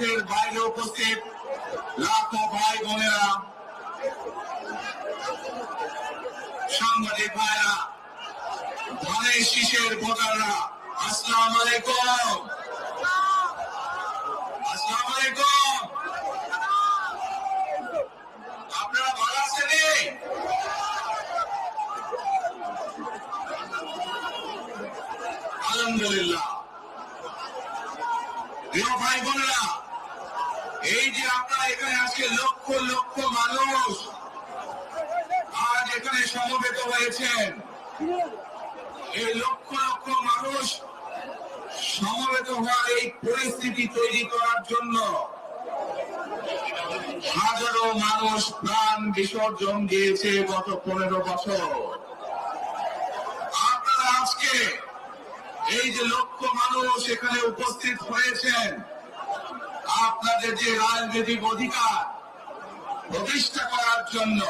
মাঠের বাইরে উপস্থিত লাখো ভাই বোনেরা, সাংবাদিক ভাইরা ধানের শীষের ভোটাররা, আসসালাম আলাইকুম। আসসালাম আলাইকুম। আপনারা ভালো আছেন আলহামদুলিল্লাহ। প্রিয় ভাই বোনেরা এই যে আপনারা এখানে আজকে লক্ষ লক্ষ মানুষ আজ এখানে সমবেত হয়েছেন। এই লক্ষ লক্ষ মানুষ সমবেত হওয়ার এই পরিস্থিতি তৈরি করার জন্য হাজারো মানুষ প্রাণ বিসর্জন দিয়েছে গত পনেরো বছর। আপনারা আজকে এই যে লক্ষ মানুষ এখানে উপস্থিত হয়েছেন আপনাদের যে রাজনৈতিক অধিকার প্রতিষ্ঠা করার জন্য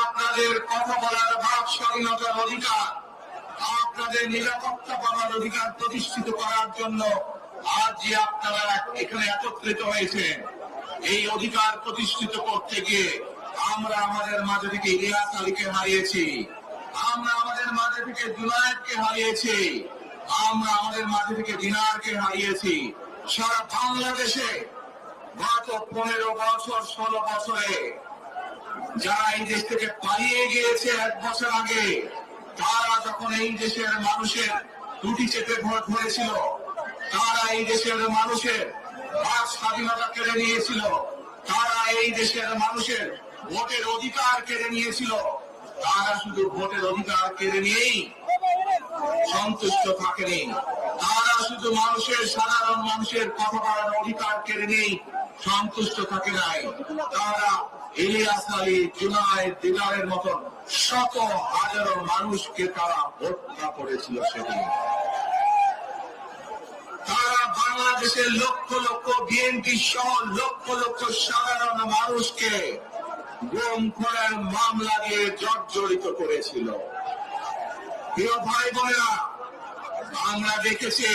আপনাদের কথা বলার ভাব স্বাধীনতার অধিকার, আপনাদের নিরাপত্তা পাওয়ার অধিকার প্রতিষ্ঠিত করার জন্য আজ যে আপনারা এখানে একত্রিত হয়েছেন। এই অধিকার প্রতিষ্ঠিত করতে গিয়ে আমরা আমাদের মাঝে থেকে ইলিয়াস আলীকে হারিয়েছি। আমরা আমাদের মাঝে থেকে জুনায়েদকে হারিয়েছি। আমরা আমাদের মাঝে থেকে দিনারকে হারিয়েছি। সারা বাংলাদেশে গত পনেরো বছর, ষোলো বছরে যারা এই দেশ থেকে পালিয়ে গিয়েছে এক বছর আগে, তারা যখন এই দেশের মানুষের দুটি চেপে ভোট ধরেছিল, তারা এই দেশের মানুষের বাক স্বাধীনতা কেড়ে নিয়েছিল, তারা এই দেশের মানুষের ভোটের অধিকার কেড়ে নিয়েছিল, তারা শুধু ভোটের অধিকার কেড়ে নিয়েই সন্তুষ্ট থাকেনি। তারা শুধু মানুষের সাধারণ মানুষের কথা বলার অধিকার কেড়ে নেই, সন্তুষ্ট থাকে নাই। তারা ইলিয়াস আলী জুনায় দিদারের মতন শত হাজারো মানুষকে তারা হত্যা করেছিল সেদিন। তারা বাংলাদেশের লক্ষ লক্ষ বিএনপি সহ লক্ষ লক্ষ সাধারণ মানুষকে গুম করার মামলা দিয়ে জর্জরিত করেছিল। প্রিয় ভাই বোনেরা, আমরা দেখেছি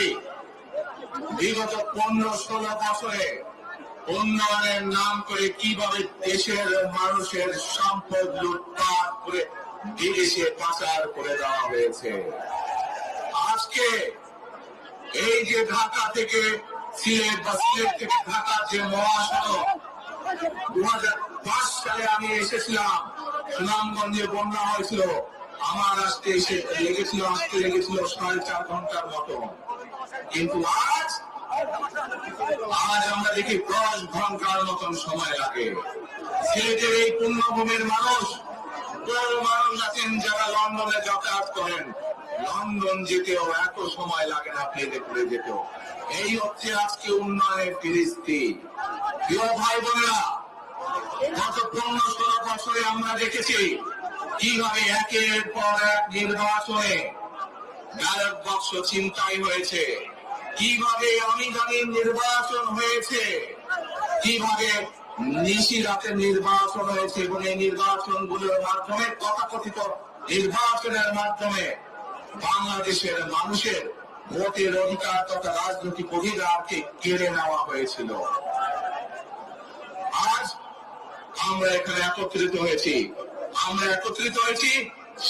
বিগত পনেরো ষোলো বছরে উন্নয়নের নাম করে কীভাবে দেশের মানুষের সম্পদ লুটপাট করে বিদেশে পাচার করে দেওয়া হয়েছে। আজকে এই যে ঢাকা থেকে সিলেট বা সিলেট থেকে ঢাকার যে মহাসড়ক দু হাজার পাঁচ সালে আমি এসেছিলাম, সুনামগঞ্জে বন্যা হয়েছিল। আমার আসতে এসে লেগেছিল আসতে লেগেছিল সাড়ে চার ঘণ্টার মতো। কিন্তু আজ আজ আমরা দেখি দশ ঘণ্টার মতন সময় লাগে। সিলেটের এই পুণ্যভূমির মানুষ, বহু মানুষ আছেন যারা লন্ডনে যাতায়াত করেন। লন্ডন যেতেও এত সময় লাগে না প্লেনে করে যেতেও। এই হচ্ছে আজকে উন্নয়নের ফিরিস্তি প্রিয় ভাই বোনেরা গত পনেরো ষোলো বছরে আমরা দেখেছি কীভাবে একের পর এক নির্বাচনে ব্যালট বাক্স চিন্তাই হয়েছে? কীভাবে অনিদানি নির্বাচন হয়েছে? কীভাবে নিশি রাতে নির্বাচন হয়েছে এবং এই নির্বাচনগুলোর মাধ্যমে তথাকথিত নির্বাচনের মাধ্যমে বাংলাদেশের মানুষের ভোটের অধিকার তথা রাজনৈতিক অধিকারকে কেড়ে নেওয়া হয়েছিল। আজ আমরা এখানে একত্রিত হয়েছি। আমরা একত্রিত হয়েছি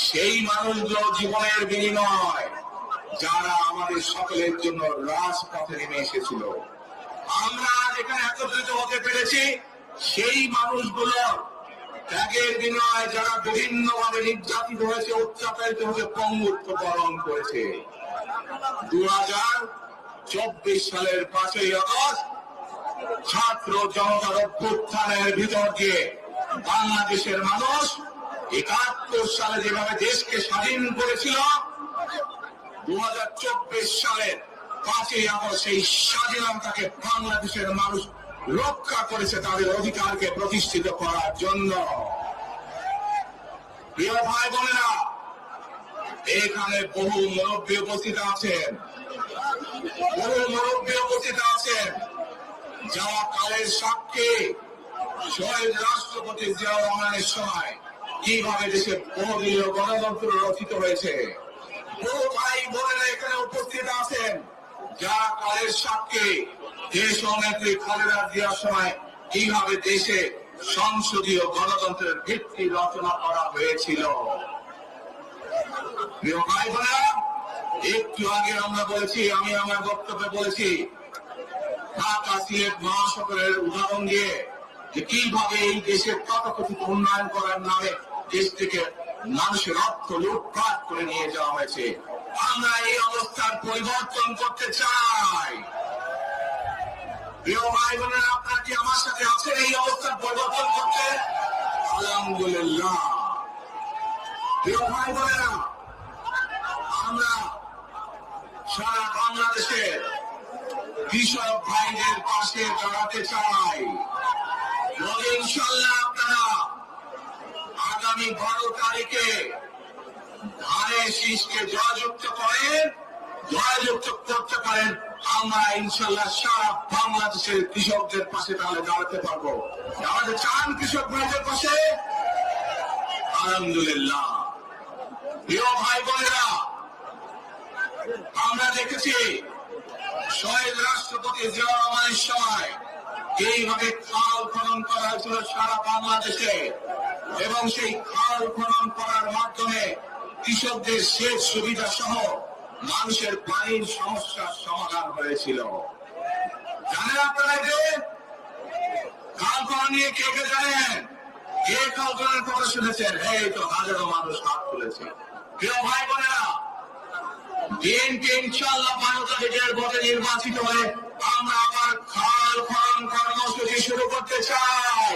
সেই মানুষগুলো জীবনের বিনিময়, যারা আমাদের সকলের জন্য রাজপথে নেমে এসেছিল। আমরা আজ এখানে একত্রিত হতে পেরেছি, সেই মানুষগুলো ত্যাগের বিনয় যারা বিভিন্ন ভাবে নির্যাতিত হয়েছে অত্যাচারিত হয়েছে পঙ্গুত্ব বরণ করেছে। দু হাজার চব্বিশ সালের পাঁচই আগস্ট ছাত্র জনতার অভ্যুত্থানের ভিতর দিয়ে বাংলাদেশের মানুষ একাত্তর সালে যেভাবে দেশকে স্বাধীন করেছিল দু হাজার চব্বিশ সালের পাঁচই আগস্ট সেই স্বাধীনতাকে বাংলাদেশের মানুষ রক্ষা করেছে তাদের অধিকারকে প্রতিষ্ঠিত করার জন্য। প্রিয় ভাই বোনেরা, এখানে বহু মুরব্বী উপস্থিত আছেন। বহু মুরব্বী উপস্থিত আছেন। যারা কালের সাক্ষী শহীদ রাষ্ট্রপতি জিয়া রহমানের সময়। কীভাবে দেশে বহুদলীয় গণতন্ত্র রচিত হয়েছে? বহু ভাই, বোনেরা, এখানে উপস্থিত আছেন। যারা কালের সাক্ষী, দেশ ও নেত্রী খালেদা জিয়ার সময় কীভাবে দেশে সংসদীয় গণতন্ত্রের ভিত্তি রচনা করা হয়েছিল। একটু আগে আমরা বলেছি, আমি আমার বক্তব্যে বলেছি, ঢাকা সিলেট মহাসড়কের উদাহরণ দিয়ে যে কীভাবে এই দেশের তথাকথিত উন্নয়ন করার নামে দেশ থেকে মানুষের অর্থ লুটপাট করে নিয়ে যাওয়া হয়েছে। আমরা এই অবস্থার পরিবর্তন করতে চাই। প্রিয় ভাই বোনেরা আপনারা কি আমার সাথে আছেন এই অবস্থার পরিবর্তন করতে? আলহামদুলিল্লাহ। প্রিয় ভাই বোনেরা আমরা সারা বাংলাদেশের কৃষক ভাইদের পাশে দাঁড়াতে চাই। ইনশাল্লাহ আগামী বারো তারিখে ধানের শীষকে জয়যুক্ত করেন, জয়যুক্ত করতে পারেন, আমরা ইনশাল্লাহ সারা বাংলাদেশের কৃষকদের পাশে তাহলে দাঁড়াতে পারব। দাঁড়াতে চান কৃষক ভাইদের পাশে। আলহামদুলিল্লাহ। প্রিয় ভাই বোনেরা, আমরা দেখেছি শহীদ রাষ্ট্রপতি জিয়া রহমানের সময় এইভাবে খাল খনন করা হয়েছিল সারা বাংলাদেশে, এবং সেই খাল খনন করার মাধ্যমে কৃষকদের সেচ সুবিধা সহ মানুষের পানির সমস্যার সমাধান হয়েছিল। জানেন আপনারা যে খাল খনন নিয়ে কে কে জানেন? কে খাল খননের কথা শুনেছেন? এই তো হাজারো মানুষ হাত তুলেছে। প্রিয় ভাই বোনেরা বিএনপি ইনশাল্লাহ তারিখের ভোটে নির্বাচিত হলে আমরা আবার খাল খনন কর্মসূচি শুরু করতে চাই।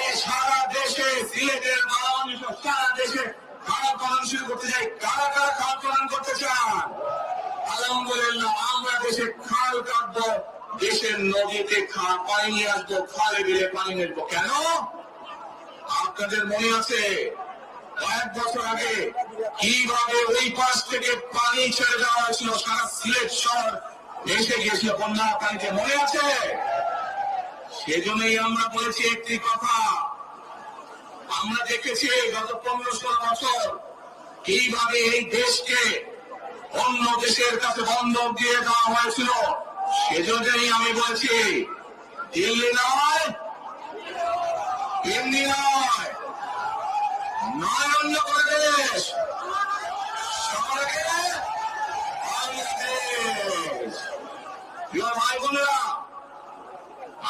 এ সারা দেশে সিলেটের মানুষ সারা দেশে খাল খনন শুরু করতে চাই। কারা কারা খাল খনন করতে চান? আলহামদুলিল্লাহ, আমরা দেশে খাল কাটবো, দেশের নদীতে পানি নিয়ে আসব, খালে বিলে পানি নেব কেন? আপনাদের মনে আছে কয়েক বছর আগে কীভাবে ওই পাশ থেকে পানি ছেড়ে দেওয়া হয়েছিল সারা সিলেট শহর এসে গিয়েছিল বন্যা পানিতে মনে আছে? সেজন্যই আমরা বলেছি একটি কথা। আমরা দেখেছি গত পনেরো ষোলো বছর কীভাবে এই দেশকে অন্য দেশের কাছে বন্ধক দিয়ে দেওয়া হয়েছিল। সেজন্যই আমি বলছি, দিল্লি নয় দিল্লি নয়।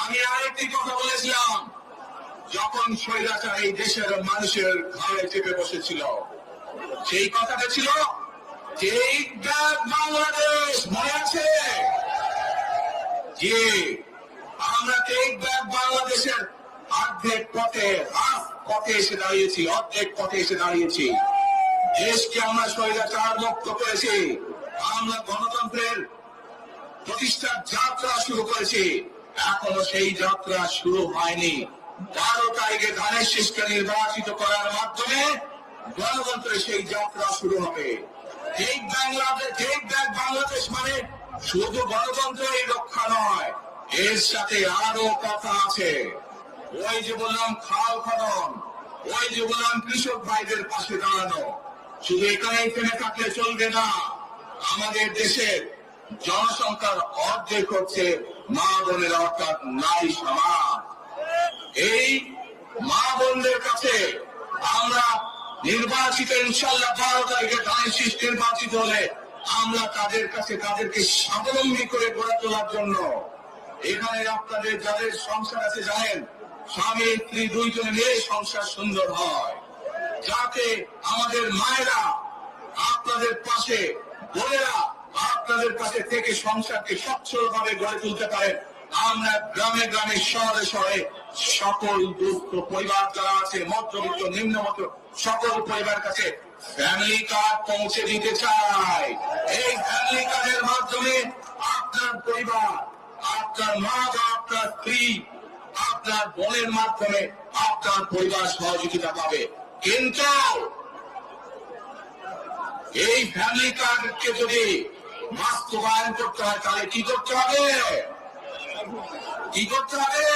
আমি আরেকটি কথা বলেছিলাম। যখন স্বৈরাচার এই দেশের মানুষের ঘরে চেপে বসেছিল, সেই কথাটা ছিল বাংলাদেশ মনে আছে? যে আমরা টেক ব্যাক বাংলাদেশের অর্ধেক পথে পথে এসে দাঁড়িয়েছি, অর্ধেক পথে এসে দাঁড়িয়েছি। দেশকে আমরা স্বৈরাচার মুক্ত করেছি আমরা গণতন্ত্রের প্রতিষ্ঠার যাত্রা শুরু করেছি। এখনও সেই যাত্রা শুরু হয়নি। বারো তারিখে ধানের শীষকে নির্বাচিত করার মাধ্যমে গণতন্ত্রের সেই যাত্রা শুরু হবে। ঠিক বাংলাদেশ ঠিক ব্যাগ বাংলাদেশ মানে শুধু গণতন্ত্রের রক্ষা নয়, এর সাথে আরও কথা আছে। ওই যে বললাম খাল খনন, ওই যে বললাম কৃষক ভাইদের পাশে দাঁড়ানো, শুধু এখানেই থেমে থাকলে চলবে না। আমাদের দেশের জনসংখ্যার অর্ধেক হচ্ছে মা বোনের, অর্থাৎ নারী সমাজ। এই মা বোনদের কাছে আমরা নির্বাচিত, ইনশাল্লাহ বারো তারিখে ধানের শীষ নির্বাচিত হলে আমরা তাদের কাছে, তাদেরকে স্বাবলম্বী করে গড়ে তোলার জন্য। এখানে আপনাদের যাদের সংসার আছে, জানেন স্বামী স্ত্রী দুইজনে মিলে সংসার সুন্দর হয়। যাতে আমাদের মায়েরা, আপনাদের পাশে, বোনেরা আপনাদের পাশে থেকে সংসারকে সচ্ছল ভাবে গড়ে তুলতে পারেন। আমরা গ্রামে গ্রামে, শহরে শহরে সকল দুস্থ পরিবার যারা আছে মধ্যবিত্ত নিম্নমত সকল পরিবার কাছে ফ্যামিলি কার্ড পৌঁছে দিতে চাই। এই ফ্যামিলি কার্ডের মাধ্যমে আপনার পরিবার, আপনার মা বা আপনার স্ত্রী আপনার বোনের মাধ্যমে আপনার পরিবার সহযোগিতা পাবে। কিন্তু এই ফ্যামিলি কার্ডকে যদি বাস্তবায়ন করতে হয়, তাহলে কি করতে হবে? কি করতে হবে?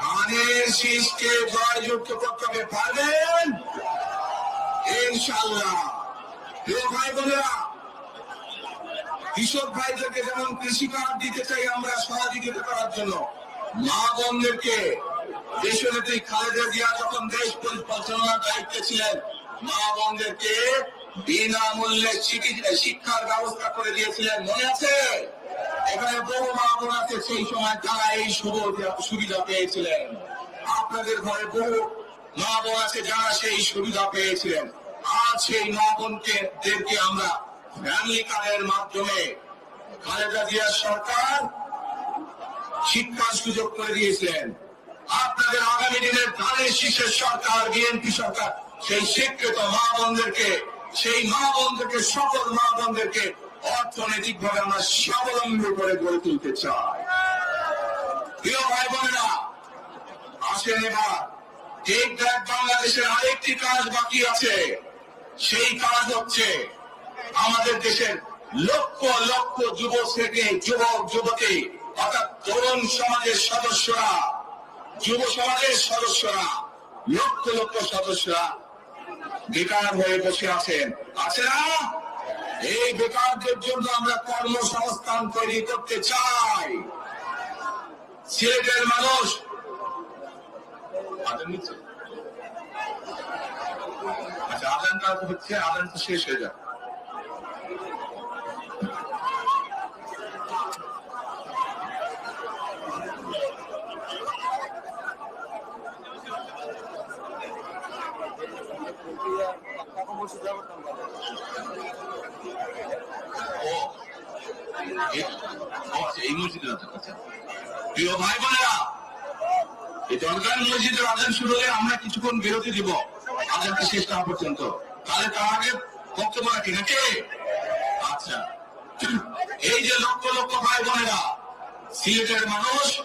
ধানের শীষকে জয়যুক্ত করতে হবে, পারবেন? ইনশাল্লাহ প্রিয় ভাই বোনেরা, কৃষক ভাইদেরকে যেমন কৃষি কার্ড দিতে চাই আমরা সহযোগিতা করার জন্য মা বোনদেরকে দেশনেত্রী খালেদা জিয়া যখন দেশ পরিচালনার দায়িত্বে ছিলেন মা বোনদেরকে বিনামূল্যে শিক্ষার ব্যবস্থা করে দিয়েছিলেন। মনে আছে? এখানে বহু মা বোন আছে, সেই সময় তারা এই সুবিধা পেয়েছিলেন। আপনাদের ঘরে বহু মা বোন আছে, যারা সেই সুবিধা পেয়েছিলেন। আজ সেই মা বোনকে দেরকে আমরা ফ্যামিলি কার্ডের মাধ্যমে খালেদা জিয়ার সরকার শিক্ষার সুযোগ করে দিয়েছিলেন। আপনাদের আগামী দিনের ধানের শীর্ষের সরকার বিএনপি সরকার, সেই শিক্ষিত মা বোনদেরকে সেই মা বোনদেরকে সকল মা বোনদেরকে অর্থনৈতিক ভাবে আমরা স্বাবলম্বী করে গড়ে তুলতে চাই। প্রিয় ভাই বোনেরা আসেন এবার টেক ব্যাক বাংলাদেশের আরেকটি কাজ বাকি আছে। সেই কাজ হচ্ছে আমাদের দেশের লক্ষ লক্ষ যুব শ্রেণি যুবক যুবতী অর্থাৎ তরুণ সমাজের সদস্যরা, যুব সমাজের সদস্যরা, লক্ষ লক্ষ সদস্যরা বেকার হয়ে বসে আছেন। আছে না? এই বেকারদের জন্য আমরা কর্মসংস্থান তৈরি করতে চাই। সিলেটের মানুষ আচ্ছা আদানটা হচ্ছে, আদান তো শেষ হয়ে যাবে। আমরা কিছুক্ষণ বিরতি দিব। শেষ না পর্যন্ত। তাহলে তার আগে বক্তব্য রাখি, নাকি? আচ্ছা। এই যে লক্ষ লক্ষ ভাই বোনেরা, সিলেটের মানুষ,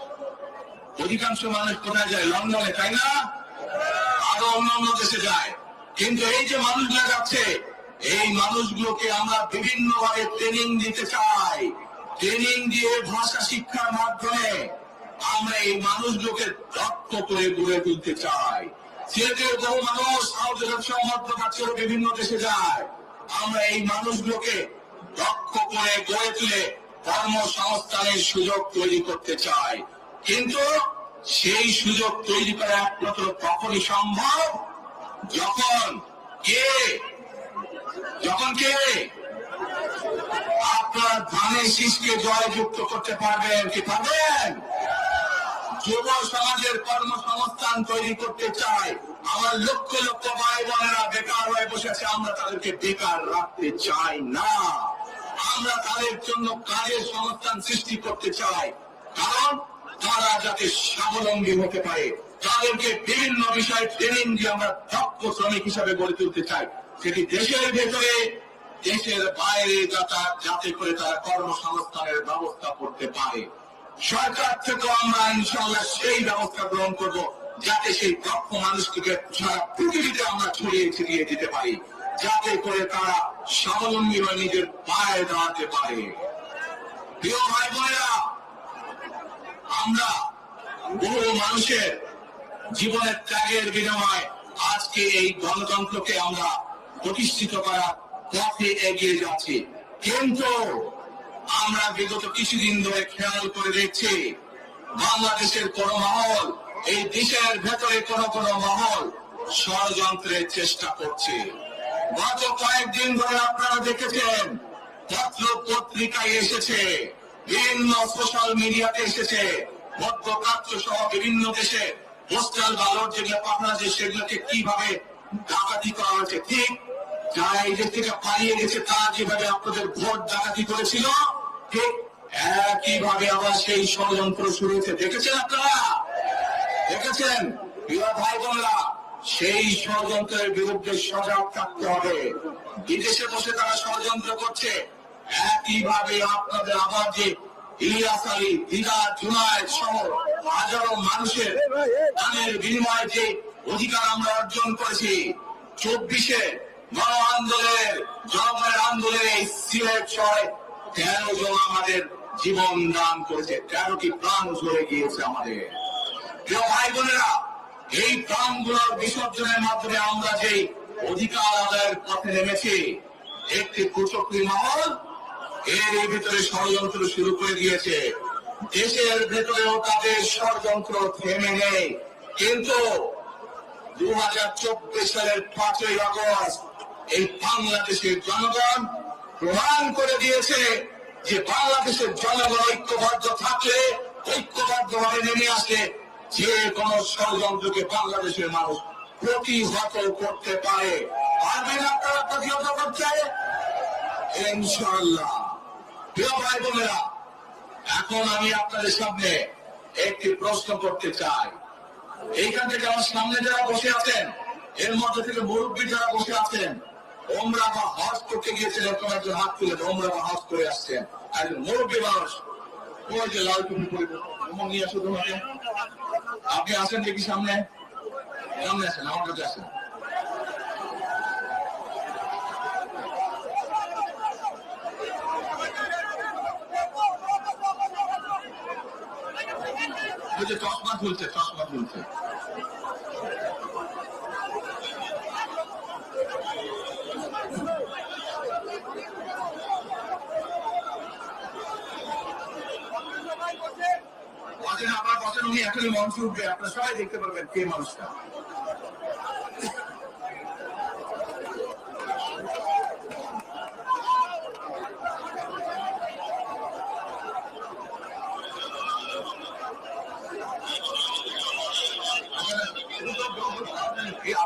অধিকাংশ মানুষ কোথায় যায়? লন্ডনে, তাই না? আরও অন্য অন্য দেশে যায়। কিন্তু এই যে মানুষগুলো যাচ্ছে, এই মানুষগুলোকে আমরা বিভিন্ন ভাবে ট্রেনিং দিতে চাই। ট্রেনিং দিয়ে ভাষা শিক্ষার মাধ্যমে আমরা এই মানুষগুলোকে দক্ষ করে গড়ে তুলতে চাই। সিলেটের বহু মানুষ সাউথ সহ মধ্যপ্রাচ্যের বিভিন্ন দেশে যায়। আমরা এই মানুষগুলোকে দক্ষ করে গড়ে তুলে কর্মসংস্থানের সুযোগ তৈরি করতে চাই। কিন্তু সেই সুযোগ তৈরি করা একমাত্র তখনই সম্ভব। যখন কে? যখন কে? আপনার ধানের শীষকে জয়যুক্ত করতে পারবেন কি পারবেন? যুব সমাজের কর্মসংস্থান তৈরি করতে চাই। আমার লক্ষ লক্ষ ভাই বোনেরা বেকার হয়ে বসেছে, আমরা তাদেরকে বেকার রাখতে চাই না। আমরা তাদের জন্য কাজের সংস্থান সৃষ্টি করতে চাই। কারণ তারা যাতে স্বাবলম্বী হতে পারে, তাদেরকে বিভিন্ন বিষয়ে ট্রেনিং দিয়ে আমরা দক্ষ শ্রমিক হিসাবে গড়ে তুলতে চাই। সেটি দেশের ভেতরে, দেশের বাইরে যাতে করে তারা কর্মসংস্থানের ব্যবস্থা করতে পারে। সরকার থেকে আমরা ইনশাল্লাহ সেই ব্যবস্থা গ্রহণ করব, যাতে সেই দক্ষ মানুষটিকে সারা পৃথিবীতে আমরা ছড়িয়ে ছিটিয়ে দিতে পারি, যাতে করে তারা স্বাবলম্বী হয়ে নিজের পায়ে দাঁড়াতে পারে। প্রিয় ভাই বোনেরা আমরা বহু মানুষের জীবনের ত্যাগের বিনিময়ে আজকে এই গণতন্ত্রকে আমরা প্রতিষ্ঠিত করার পথে এগিয়ে যাচ্ছি। কিন্তু আমরা বিগত কিছুদিন ধরে খেয়াল করে দেখছি, বাংলাদেশের কোন মহল, এই দেশের ভেতরে কোন কোন মহল ষড়যন্ত্রের চেষ্টা করছে। গত কয়েকদিন ধরে আপনারা দেখেছেন, পত্র পত্রিকায় এসেছে বিভিন্ন সোশ্যাল মিডিয়াতে এসেছে। মধ্যপ্রাচ্য সহ বিভিন্ন দেশে পোস্টাল ব্যালট যেগুলো পাঠানো আছে সেগুলোকে কীভাবে ডাকাতি করা হয়েছে, ঠিক? যারা এই দেশ থেকে পালিয়ে গেছে তারা যেভাবে আপনাদের ভোট ডাকাতি করেছিল, ঠিক? একইভাবে আবার সেই ষড়যন্ত্র শুরু হয়েছে। দেখেছেন আপনারা? দেখেছেন? প্রিয় ভাই বোনরা সেই ষড়যন্ত্রের বিরুদ্ধে সজাগ থাকতে হবে। বিদেশে বসে তারা ষড়যন্ত্র করছে। একইভাবে আপনাদের আবার যে ইলিয়াস আলী, দিদা জুনায়দ সহ হাজারো মানুষের দানের বিনিময়ে যে অধিকার আমরা অর্জন করেছি, চব্বিশে গণ আন্দোলনের, জনগণের আন্দোলনে সিলেট শহরে তেরো জন আমাদের জীবন দান করেছে, তেরোটি প্রাণ ঝরে গিয়েছে আমাদের। প্রিয় ভাই বোনেরা, এই প্রাণগুলোর বিসর্জনের মাধ্যমে আমরা যে অধিকার আদায়ের পথে নেমেছি, একটি কুচক্রী মহল এর ভিতরে ষড়যন্ত্র শুরু করে দিয়েছে। দেশের ভেতরেও তাদের ষড়যন্ত্র থেমে নেই। কিন্তু দু হাজার চব্বিশ সালের পাঁচই আগস্ট এই বাংলাদেশের জনগণ প্রমাণ করে দিয়েছে যে বাংলাদেশের জনগণ ঐক্যবদ্ধ থাকলে ঐক্যবদ্ধ ভাবে নেমে আসলে যে কোনো ষড়যন্ত্রকে বাংলাদেশের মানুষ প্রতিহত করতে পারে। পারবেন আপনারা প্রতিহত করতে? ইনশাল্লাহ প্রিয় ভাই বোনেরা, এখন আমি আপনাদের সামনে একটি প্রশ্ন করতে চাই। এইখান থেকে আমার সামনে যারা বসে আছেন, এর মধ্যে থেকে মুরব্বী যারা বসে আছেন, ওমরা বা হজ করতে গিয়েছেন, এরকম একজন হাত তুলে ওমরা বা হজ করে আসছেন। একজন মুরব্বী মানুষ, ওই যে লাল টুপি পরিব এমন নিয়ে আপনি আসেন দেখি সামনে? সামনে আসেন আমার কাছে আসেন যে চশমা ঝুলছে চশমা ঝুলছে আপনার বসেন উনি এখনই মঞ্চ উঠবে আপনারা সবাই দেখতে পারবেন কে মানুষটা এই আরাম তাড়াতাড়ি, তাড়াতাড়ি। যাও, কি নাম আপনার? ভাই, এইদিকে বলুন। ভাই কই? সুনাম। ভাই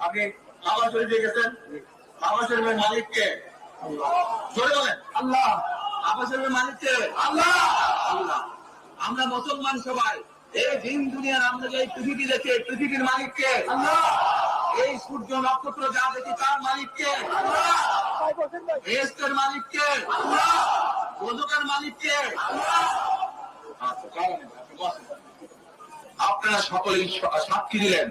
আপনি শরীফে গেছেন? শরীফের মালিককে। জোরে বলেন। আল্লাহ। শরীফের মালিককে। আল্লাহ। আল্লাহ। আমরা মুসলমান সবাই এই দিন দুনিয়ার আমরা যে পৃথিবী দেখে পৃথিবীর মালিককে। আল্লাহ। এই সূর্য নক্ষত্র যা দেখি তার মালিককে। আল্লাহ। এস্টের মালিককে। আল্লাহ। ওজকের মালিককে। আল্লাহ। আচ্ছা আপনারা সকলেই সাক্ষী দিলেন।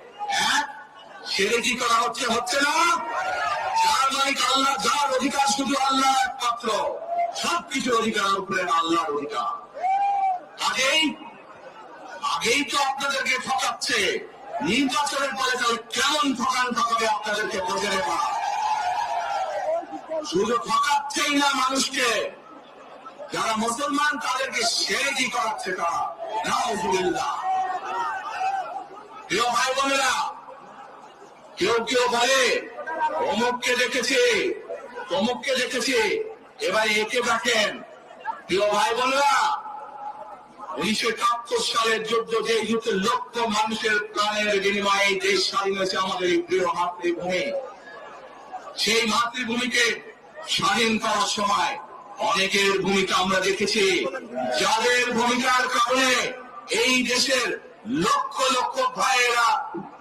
সেরে কি করা হচ্ছে? হচ্ছে না। যার মালিক আল্লাহ, যার অধিকার শুধু আল্লাহ একমাত্র। সবকিছুর অধিকার উপরে আল্লাহর অধিকার। আগেই আগেই তো আপনাদেরকে ঠকাচ্ছে। নির্বাচনের পরে তাহলে কেমন ঠকান ঠকাবে আপনাদেরকে বোঝে নেওয়া শুধু ঠকাচ্ছেই না মানুষকে। যারা মুসলমান, তাদেরকে সেরেকি করাচ্ছে তারা? নাউজুবিল্লাহ। প্রিয় ভাই বোনেরা কেউ কেউ বলে অমুককে দেখেছে, তমুককে দেখেছে, এবার একে দেখেন। প্রিয় ভাই বোনেরা, উনিশশো একাত্তর সালের যুদ্ধ যে যুদ্ধে লক্ষ মানুষের প্রাণের বিনিময়ে দেশ স্বাধীন হয়েছে আমাদের এই প্রিয় মাতৃভূমি, সেই মাতৃভূমিকে স্বাধীন করার সময় অনেকের ভূমিকা আমরা দেখেছি। যাদের ভূমিকার কারণে এই দেশের লক্ষ লক্ষ ভাইয়েরা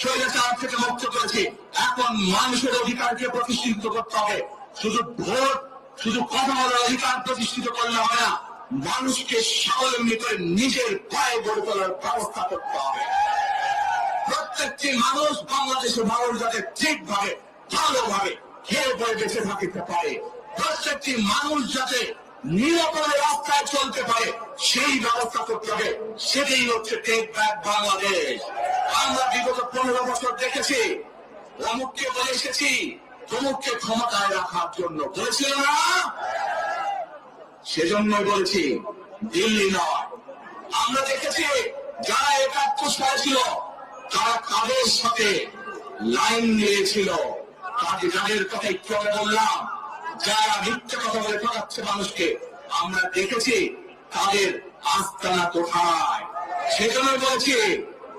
স্বৈরাচার থেকে মুক্ত করেছি। এখন মানুষের অধিকারকে প্রতিষ্ঠিত করতে হবে। শুধু ভোট, শুধু কথা বলার অধিকার প্রতিষ্ঠিত করলে হয় না, মানুষকে স্বাবলম্বী করে নিজের পায়ে গড়ে তোলার ব্যবস্থা করতে হবে। প্রত্যেকটি মানুষ বাংলাদেশের মানুষ যাতে ঠিকভাবে, ভালোভাবে খেয়ে পরে বেঁচে থাকিতে পারে। প্রত্যেকটি মানুষ যাতে নিরাপদে রাস্তায় চলতে পারে, সেই ব্যবস্থা করতে হবে। সেটাই হচ্ছে টেক ব্যাক বাংলাদেশ আমরা বিগত পনেরো বছর দেখেছি, অমুককে বলে এসেছি, তমুককে ক্ষমতায় রাখার জন্য। বলেছিল না সেজন্যই বলেছি, দিল্লি নয়। আমরা দেখেছি, যারা একাত্তর সালে ছিল তারা কাদের সাথে লাইন নিয়েছিল তাদের যাদের কথা একটু বললাম, যারা মিথ্যে কথা বলে ঠকাচ্ছে মানুষকে, আমরা দেখেছি, তাদের আস্তানা কোথায়? সেজন্য বলেছি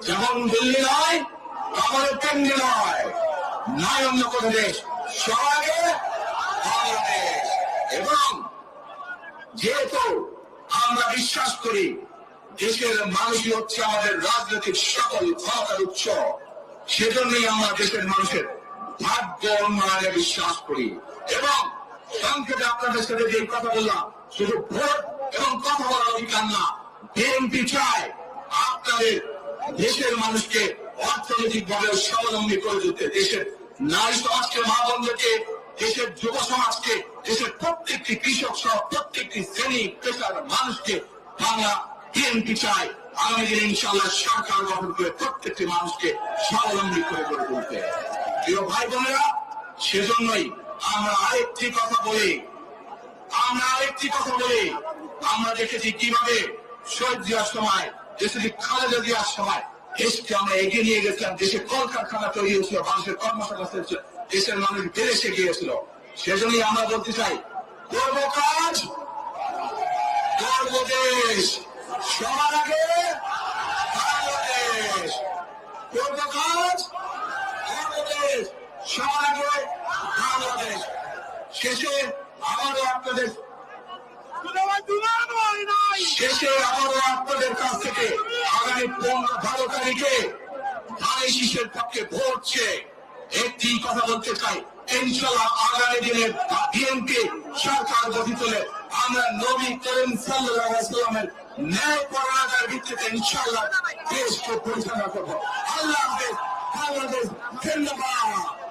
যেমন দিল্লি নয় আমাদের কেন্দ্রে নয়। নয় অন্য কোনো দেশ বাংলাদেশ। এবং যেহেতু আমরা বিশ্বাস করি, দেশের মানুষই হচ্ছে আমাদের রাজনৈতিক সকল ক্ষমতার উৎস, সেজন্যই আমরা দেশের মানুষের ভাগ্য উন্নয়নে বিশ্বাস করি। এবং সংক্ষেপে আপনাদের সাথে যে কথা বললাম, শুধু ভোট এবং কথা বলার অধিকার না, বিএনপি চায় আপনাদের দেশের মানুষকে অর্থনৈতিক ভাবে স্বাবলম্বী করে দিতে দেশের নারী সমাজকে মা বন্ধুকে দেশের যুব সমাজকে, দেশের প্রত্যেকটি কৃষক সহ প্রত্যেকটি শ্রেণি, পেশার মানুষকে বাংলা বিএনপি চায়। আগামী দিনে ইনশাল্লাহ সরকার গঠন করে প্রত্যেকটি মানুষকে স্বাবলম্বী করে গড়ে তুলতে প্রিয় ভাই বোনেরা, সেজন্যই আমরা আরেকটি কথা বলি। আমরা আরেকটি কথা বলি। আমরা দেখেছি কীভাবে শহীদ সময় দেশে খালেদা জিয়ার সময় দেশকে আমরা এগিয়ে নিয়ে গেছিলাম, দেশে কলকারখানা তৈরি হয়েছিল, মানুষের কর্মসংস্থান হয়েছিল, দেশের মানুষ বিদেশে গিয়েছিল সেজন্যই আমরা বলতে চাই, করব কাজ করব দেশ সবার আগে বাংলাদেশ। করব কাজ করব দেশ সবার আগে বাংলাদেশ। শেষে আবারও আপনাদের শেষে আবারও আপনাদের কাছ থেকে আগামী পনেরো বারো তারিখে ধানের পক্ষে ভোট চেয়ে একটি কথা বলতে চাই। ইনশাল্লাহ আগামী দিনে বিএনপি সরকার গঠিত হলে আমরা নবী করিম সাল্লামের ন্যায় পরায়ণতার ভিত্তিতে ইনশাল্লাহ দেশকে পরিচালনা করব। আল্লাহ বাংলাদেশ, ধন্যবাদ।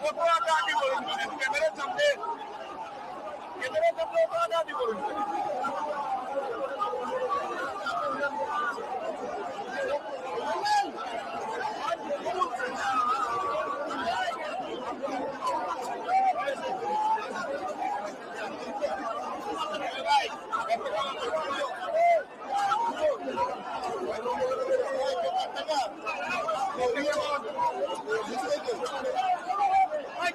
ভাই কত আগে আগে বলুন ক্যামেরার সামনে ক্যামেরার সামনে কত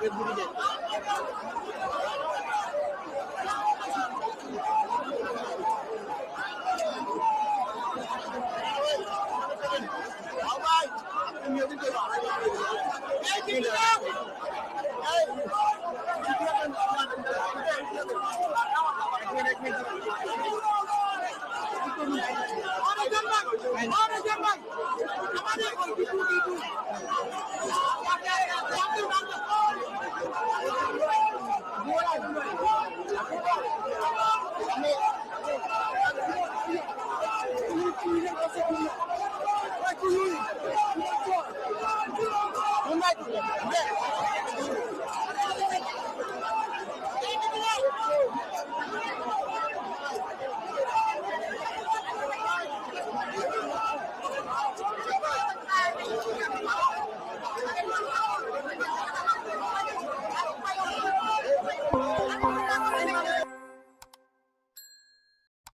বলুন আমাদের